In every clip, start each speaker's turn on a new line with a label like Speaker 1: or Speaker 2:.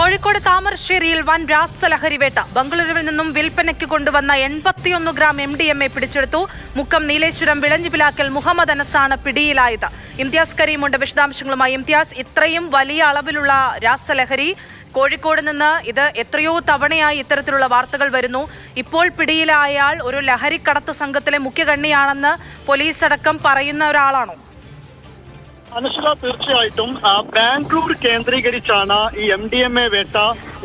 Speaker 1: കോഴിക്കോട് താമരശ്ശേരിയിൽ വൻ രാസലഹരി വേട്ട ബംഗളൂരുവിൽ നിന്നും വിൽപ്പനയ്ക്ക് കൊണ്ടുവന്ന എൺപത്തിയൊന്ന് gram M D M A പിടിച്ചെടുത്തു. മുക്കം നീലേശ്വരം വിളഞ്ഞുപിലാക്കൽ മുഹമ്മദ് അനസാണ് പിടിയിലായത്. ഇംതിയാസ് കരീമുണ്ട് വിശദാംശങ്ങളുമായി. ഇംതിയാസ് ഇത്രയും വലിയ അളവിലുള്ള രാസലഹരി കോഴിക്കോട് നിന്ന് ഇത് എത്രയോ തവണയായി ഇത്തരത്തിലുള്ള വാർത്തകൾ വരുന്നു. ഇപ്പോൾ പിടിയിലായാൽ ഒരു ലഹരിക്കടത്ത് സംഘത്തിലെ മുഖ്യകണ്ണിയാണെന്ന് പോലീസ് അടക്കം പറയുന്ന ഒരാളാണോ?
Speaker 2: അനുഷ്ക തീർച്ചയായിട്ടും ബാംഗ്ലൂർ കേന്ദ്രീകരിച്ചാണ് ഈ എം ഡി എം എ വേട്ട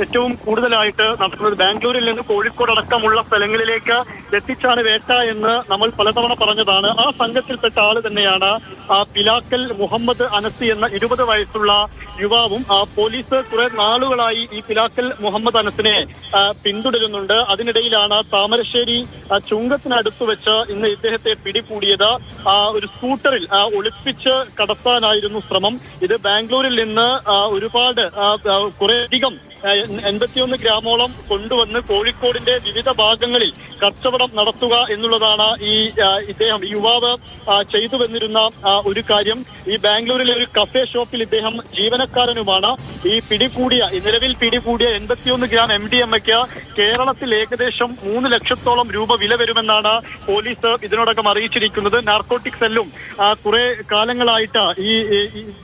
Speaker 2: ഏറ്റവും കൂടുതലായിട്ട് നടക്കുന്നത് ബാംഗ്ലൂരിൽ നിന്ന് കോഴിക്കോട് അടക്കമുള്ള സ്ഥലങ്ങളിലേക്ക് എത്തിച്ചാണ് വേട്ട എന്ന് നമ്മൾ പലതവണ പറഞ്ഞതാണ്. ആ സംഘത്തിൽപ്പെട്ട ആൾ തന്നെയാണ് ആ, പിലാക്കൽ മുഹമ്മദ് അനസി എന്ന ഇരുപത് വയസ്സുള്ള യുവാവും. ആ, പോലീസ് കുറെ നാളുകളായി ഈ പിലാക്കൽ മുഹമ്മദ് അനസിനെ പിന്തുടരുന്നുണ്ട്. അതിനിടയിലാണ് താമരശ്ശേരി ചുങ്കത്തിനടുത്ത് വെച്ച് ഇന്ന് ഇദ്ദേഹത്തെ പിടികൂടിയത്. ഒരു സ്കൂട്ടറിൽ ഒളിപ്പിച്ച് കടത്താനായിരുന്നു ശ്രമം. ഇത് ബാംഗ്ലൂരിൽ നിന്ന് ഒരുപാട് കുറേയധികം എൺപത്തിയൊന്ന് ഗ്രാമോളം കൊണ്ടുവന്ന് കോഴിക്കോടിന്റെ വിവിധ ഭാഗങ്ങളിൽ കച്ചവടം നടത്തുക എന്നുള്ളതാണ് ഈ ഇദ്ദേഹം യുവാവ് ചെയ്തു വന്നിരുന്ന ഒരു കാര്യം. ഈ ബാംഗ്ലൂരിലെ ഒരു കഫേ ഷോപ്പിൽ ഇദ്ദേഹം ജീവനക്കാരനുമാണ്. ഈ പിടികൂടിയ നിലവിൽ പിടികൂടിയ എൺപത്തിയൊന്ന് ഗ്രാം എം ഡി എം കേരളത്തിൽ ഏകദേശം മൂന്ന് ലക്ഷത്തോളം രൂപ വില വരുമെന്നാണ് പോലീസ് ഇതിനോടകം അറിയിച്ചിരിക്കുന്നത്. നാർക്കോട്ടിക് സെല്ലും കുറെ കാലങ്ങളായിട്ട് ഈ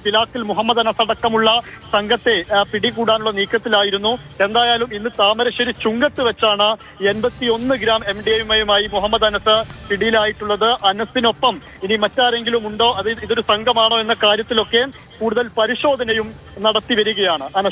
Speaker 2: പിലാക്കിൽ മുഹമ്മദ് അനസ് അടക്കമുള്ള സംഘത്തെ പിടികൂടാനുള്ള നീക്കത്തിലായിരുന്നു എന്തായാലും ഇന്ന് താമരശ്ശേരി ചുങ്കത്ത് വെച്ചാണ് എൺപത്തി ഒന്ന് ഗ്രാം എം ഡി എമ്മയുമായി മുഹമ്മദ് അനസ് പിടിയിലായിട്ടുള്ളത്. അനസിനൊപ്പം ഇനി മറ്റാരെങ്കിലും ഉണ്ടോ? അത് ഇതൊരു സംഘമാണോ എന്ന കാര്യത്തിലൊക്കെ കൂടുതൽ പരിശോധനയും നടത്തി വരികയാണ്. അനസ്